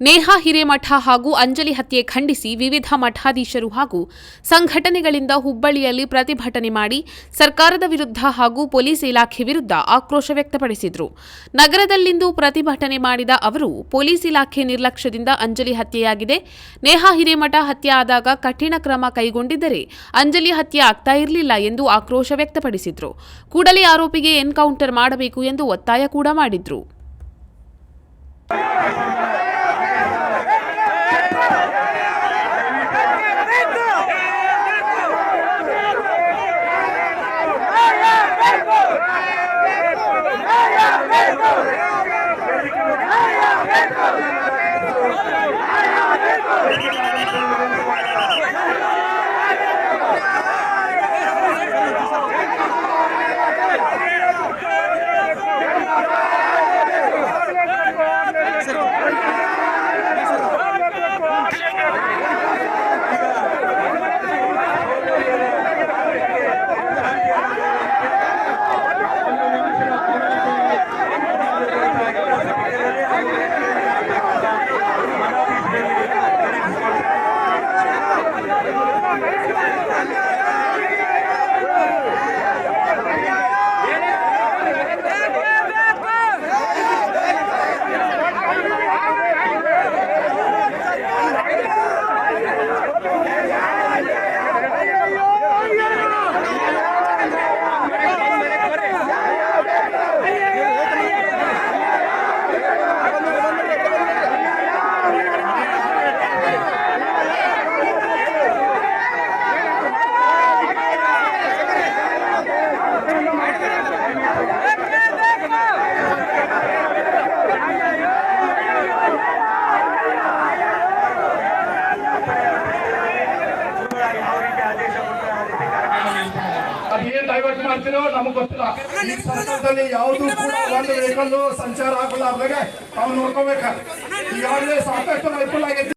ನೇಹಾ ಹಿರೇಮಠ ಹಾಗೂ ಅಂಜಲಿ ಹತ್ಯೆ ಖಂಡಿಸಿ ವಿವಿಧ ಮಠಾಧೀಶರು ಹಾಗೂ ಸಂಘಟನೆಗಳಿಂದ ಹುಬ್ಬಳ್ಳಿಯಲ್ಲಿ ಪ್ರತಿಭಟನೆ ಮಾಡಿ ಸರ್ಕಾರದ ವಿರುದ್ಧ ಹಾಗೂ ಪೊಲೀಸ್ ಇಲಾಖೆ ವಿರುದ್ಧ ಆಕ್ರೋಶ ವ್ಯಕ್ತಪಡಿಸಿದರು. ನಗರದಲ್ಲಿಂದು ಪ್ರತಿಭಟನೆ ಮಾಡಿದ ಅವರು, ಪೊಲೀಸ್ ಇಲಾಖೆ ನಿರ್ಲಕ್ಷ್ಯದಿಂದ ಅಂಜಲಿ ಹತ್ಯೆಯಾಗಿದೆ. ನೇಹಾ ಹಿರೇಮಠ ಹತ್ಯೆ ಆದಾಗ ಕಠಿಣ ಕ್ರಮ ಕೈಗೊಂಡಿದ್ದರೆ ಅಂಜಲಿ ಹತ್ಯೆ ಆಗ್ತಾ ಇರಲಿಲ್ಲ ಎಂದು ಆಕ್ರೋಶ ವ್ಯಕ್ತಪಡಿಸಿದರು. ಕೂಡಲೇ ಆರೋಪಿಗೆ ಎನ್ಕೌಂಟರ್ ಮಾಡಬೇಕು ಎಂದು ಒತ್ತಾಯ ಕೂಡ ಮಾಡಿದ್ರು. ಅದೇನ್ ಡೈವರ್ಟ್ ಮಾಡ್ತಿರೋ ನಮಗ್ ಗೊತ್ತಿಲ್ಲ. ಈ ಸರ್ಕಾರದಲ್ಲಿ ಯಾವುದು ಕೂಡ ಒಂದು ವೆಹಿಕಲ್ ಸಂಚಾರ ಹಾಕಲಾರ್ದಾಗ ನಾವು ನೋಡ್ಕೋಬೇಕ? ಈಗಾಗಲೇ ಸಾಕಷ್ಟು ಅನುಕೂಲ ಆಗೈತಿ